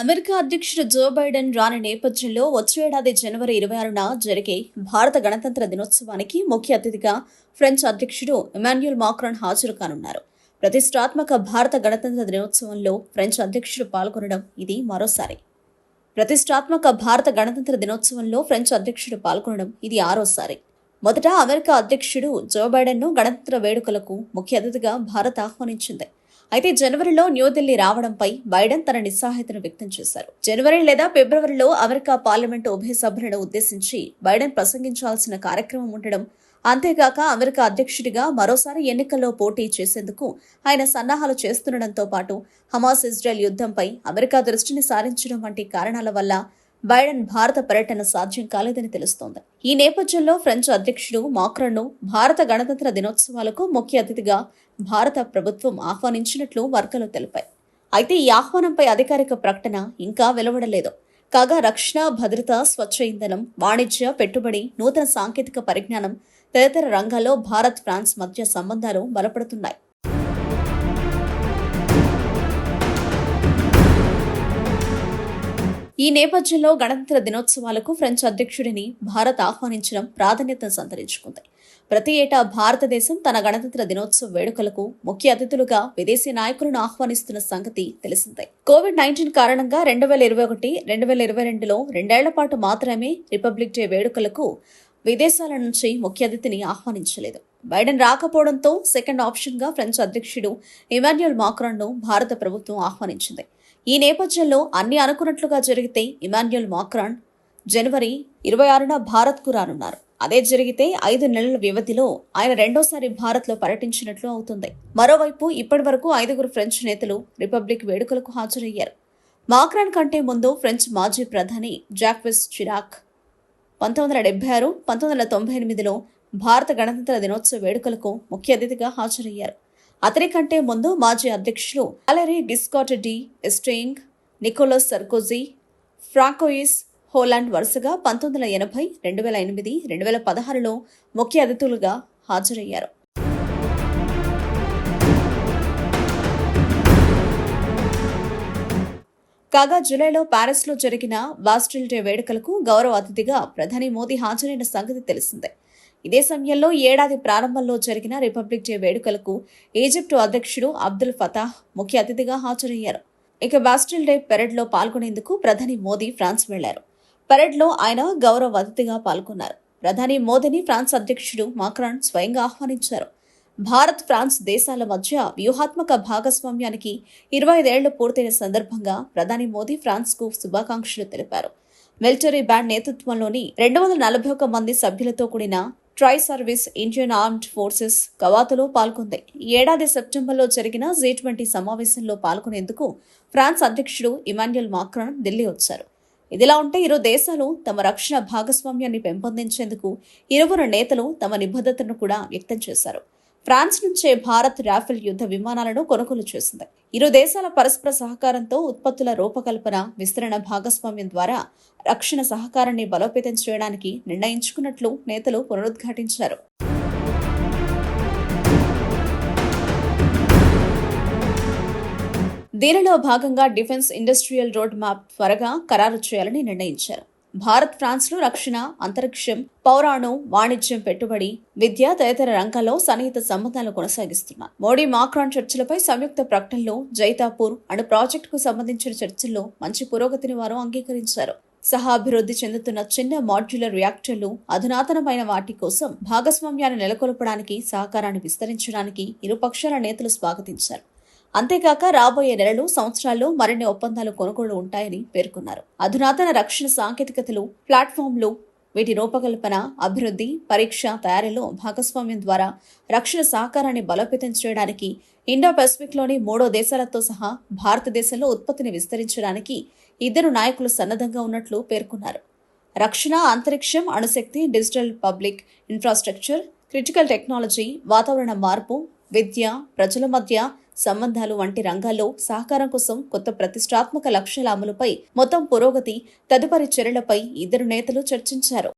America అధ్యక్షుడు Joe Biden రాని నేపథ్యంలో వచ్చే ఏడాది జనవరి ఇరవై ఆరున జరిగే భారత గణతంత్ర దినోత్సవానికి ముఖ్య అతిథిగా ఫ్రెంచ్ అధ్యక్షుడు ఇమాన్యుయల్ మాక్రాన్ హాజరు కానున్నారు. ప్రతిష్టాత్మక భారత గణతంత్ర దినోత్సవంలో ఫ్రెంచ్ అధ్యక్షుడు పాల్గొనడం ఇది మరోసారి. ప్రతిష్టాత్మక భారత గణతంత్ర దినోత్సవంలో ఫ్రెంచ్ అధ్యక్షుడు పాల్గొనడం ఇది ఆరోసారి. మొదట అమెరికా అధ్యక్షుడు జో బైడెన్ను గణతంత్ర వేడుకలకు ముఖ్య అతిథిగా భారత్ ఆహ్వానించింది. అయితే జనవరిలో న్యూఢిల్లీ రావడంపై బైడెన్ తన నిస్సహాయతను వ్యక్తం చేశారు. జనవరి లేదా ఫిబ్రవరిలో అమెరికా పార్లమెంటు ఉభయ సభలను ఉద్దేశించి బైడెన్ ప్రసంగించాల్సిన కార్యక్రమం ఉండడం అంతేగాక అమెరికా అధ్యక్షుడిగా మరోసారి ఎన్నికల్లో పోటీ చేసేందుకు ఆయన సన్నాహాలు చేస్తుండటంతో పాటు హమాస్ ఇజ్రాయెల్ యుద్ధంపై అమెరికా దృష్టిని సారించడం వంటి కారణాల వల్ల బైడెన్ భారత పర్యటన సాధ్యం కాలేదని తెలుస్తోంది. ఈ నేపథ్యంలో ఫ్రెంచ్ అధ్యక్షుడు మాక్రన్ను భారత గణతంత్ర దినోత్సవాలకు ముఖ్య అతిథిగా భారత ప్రభుత్వం ఆహ్వానించినట్లు వర్గాలు తెలిపాయి. అయితే ఈ ఆహ్వానంపై అధికారిక ప్రకటన ఇంకా వెలువడలేదు. కాగా రక్షణ భద్రత స్వచ్ఛ ఇంధనం వాణిజ్య పెట్టుబడి నూతన సాంకేతిక పరిజ్ఞానం తదితర రంగాల్లో భారత్ ఫ్రాన్స్ మధ్య సంబంధాలు బలపడుతున్నాయి. ఈ నేపథ్యంలో గణతంత్ర దినోత్సవాలకు ఫ్రెంచ్ అధ్యక్షుడిని భారత్ ఆహ్వానించడం ప్రాధాన్యతను సంతరించుకుంది. ప్రతి ఏటా భారతదేశం తన గణతంత్ర దినోత్సవ వేడుకలకు ముఖ్య అతిథులుగా విదేశీ నాయకులను ఆహ్వానిస్తున్న సంగతి తెలిసిందే. కోవిడ్ నైన్టీన్ కారణంగా రెండు వేల ఇరవై ఒకటి రెండు వేల ఇరవై రెండులో రెండేళ్ళ పాటు మాత్రమే రిపబ్లిక్ డే వేడుకలకు విదేశాల నుంచి ముఖ్య అతిథిని ఆహ్వానించలేదు. బైడెన్ రాకపోవడంతో సెకండ్ ఆప్షన్గా ఫ్రెంచ్ అధ్యక్షుడు ఇమాన్యుయల్ మాక్రాన్ను భారత ప్రభుత్వం ఆహ్వానించింది. ఈ నేపథ్యంలో అన్ని అనుకున్నట్లుగా జరిగితే ఇమాన్యుయల్ మాక్రాన్ జనవరి ఇరవై ఆరున భారత్కు రానున్నారు. అదే జరిగితే ఐదు నెలల వ్యవధిలో ఆయన రెండోసారి భారత్లో పర్యటించినట్లు అవుతుంది. మరోవైపు ఇప్పటి వరకు ఐదుగురు ఫ్రెంచ్ నేతలు రిపబ్లిక్ వేడుకలకు హాజరయ్యారు. మాక్రాన్ కంటే ముందు ఫ్రెంచ్ మాజీ ప్రధాని జాక్వెస్ చిరాక్ పంతొమ్మిది వందల డెబ్బై ఆరు పంతొమ్మిది వందల తొంభై ఎనిమిదిలో భారత గణతంత్ర దినోత్సవ వేడుకలకు ముఖ్య అతిథిగా హాజరయ్యారు. అతని కంటే ముందు మాజీ అధ్యక్షులు Valery Giscard d'Estaing Nicolas Sarkozy Francois Hollande వరుసగా పంతొమ్మిది వందల ఎనభై రెండు వేల ఎనిమిది రెండు వేల పదహారులో ముఖ్య అతిథులుగా హాజరయ్యారు. కాగా జూలైలో ప్యారిస్లో జరిగిన బాస్టిల్ డే వేడుకలకు గౌరవ అతిథిగా ప్రధాని మోదీ హాజరైన సంగతి తెలిసిందే. ఇదే సమయంలో ఏడాది ప్రారంభంలో జరిగిన రిపబ్లిక్ డే వేడుకలకు ఈజిప్టు అధ్యక్షుడు అబ్దుల్ ఫతాహ్ ముఖ్య అతిథిగా హాజరయ్యారు. ఇక బాస్టిల్ డే పెరడ్లో పాల్గొనేందుకు ప్రధాని మోదీ ఫ్రాన్స్ వెళ్ళారు. పెరడ్లో ఆయన గౌరవ అతిథిగా పాల్గొన్నారు. ప్రధాని మోదీని ఫ్రాన్స్ అధ్యక్షుడు మాక్రాన్ స్వయంగా ఆహ్వానించారు. భారత్ ఫ్రాన్స్ దేశాల మధ్య వ్యూహాత్మక భాగస్వామ్యానికి ఇరవై ఐదేళ్ళు పూర్తయిన సందర్భంగా ప్రధాని మోదీ ఫ్రాన్స్కు శుభాకాంక్షలు తెలిపారు. మిలిటరీ బ్యాండ్ నేతృత్వంలోని రెండు వందల నలభై ఒక్క మంది సభ్యులతో కూడిన tri service Indian armed forces కవాతులో పాల్గొంది. ఏడాది సెప్టెంబర్లో జరిగిన జీ ట్వంటీ సమావేశంలో పాల్గొనేందుకు ఫ్రాన్స్ అధ్యక్షుడు ఇమాన్యుయల్ మాక్రాన్ ఢిల్లీ వచ్చారు. ఇదిలా ఉంటే ఇరు దేశాలు తమ రక్షణ భాగస్వామ్యాన్ని పెంపొందించేందుకు ఇరువురు నేతలు తమ నిబద్ధతను కూడా వ్యక్తం చేశారు. ఫ్రాన్స్ నుంచే భారత్ రాఫెల్ యుద్ధ విమానాలను కొనుగోలు చేసింది. ఇరు దేశాల పరస్పర సహకారంతో ఉత్పత్తుల రూపకల్పన విస్తరణ భాగస్వామ్యం ద్వారా రక్షణ సహకారాన్ని బలోపేతం చేయడానికి నిర్ణయించుకున్నట్లు నేతలు పునరుద్ఘాటించారు. దీనిలో భాగంగా డిఫెన్స్ ఇండస్ట్రియల్ రోడ్ మ్యాప్ త్వరగా ఖరారు చేయాలని నిర్ణయించారు. భారత్ ఫ్రాన్స్లు రక్షణ అంతరిక్షం పౌరాణం వాణిజ్యం పెట్టుబడి విద్య తదితర రంగాల్లో సన్నిహిత సంబంధాలు కొనసాగిస్తున్నారు మోడీ మాక్రాన్ చర్చలపై సంయుక్త ప్రకటనలో జైతాపూర్ అండ్ ప్రాజెక్టుకు సంబంధించిన చర్చల్లో మంచి పురోగతిని వారు అంగీకరించారు. సహా అభివృద్ధి చెందుతున్న చిన్న మాడ్యులర్ రియాక్టర్లు అధునాతనమైన వాటి కోసం భాగస్వామ్యాన్ని నెలకొల్పడానికి సహకారాన్ని విస్తరించడానికి ఇరు పక్షాల నేతలు స్వాగతించారు. అంతేకాక రాబోయే నెలలు సంవత్సరాల్లో మరిన్ని ఒప్పందాలు కొనుగోలు ఉంటాయని పేర్కొన్నారు. అధునాతన రక్షణ సాంకేతికతలు ప్లాట్ఫామ్లు వీటి రూపకల్పన అభివృద్ధి పరీక్ష తయారీలో భాగస్వామ్యం ద్వారా రక్షణ సహకారాన్ని బలోపేతం చేయడానికి ఇండో పసిఫిక్లోని మూడో దేశాలతో సహా భారతదేశంలో ఉత్పత్తిని విస్తరించడానికి ఇద్దరు నాయకులు సన్నద్ధంగా ఉన్నట్లు పేర్కొన్నారు. రక్షణ అంతరిక్షం అణుశక్తి digital public infrastructure critical technology వాతావరణ మార్పు విద్య ప్రజల మధ్య సంబంధాలు వంటి రంగాల్లో సహకారం కోసం కొత్త ప్రతిష్టాత్మక లక్ష్యాల అమలుపై మొత్తం పురోగతి తదుపరి చర్యలపై ఇద్దరు నేతలు చర్చించారు.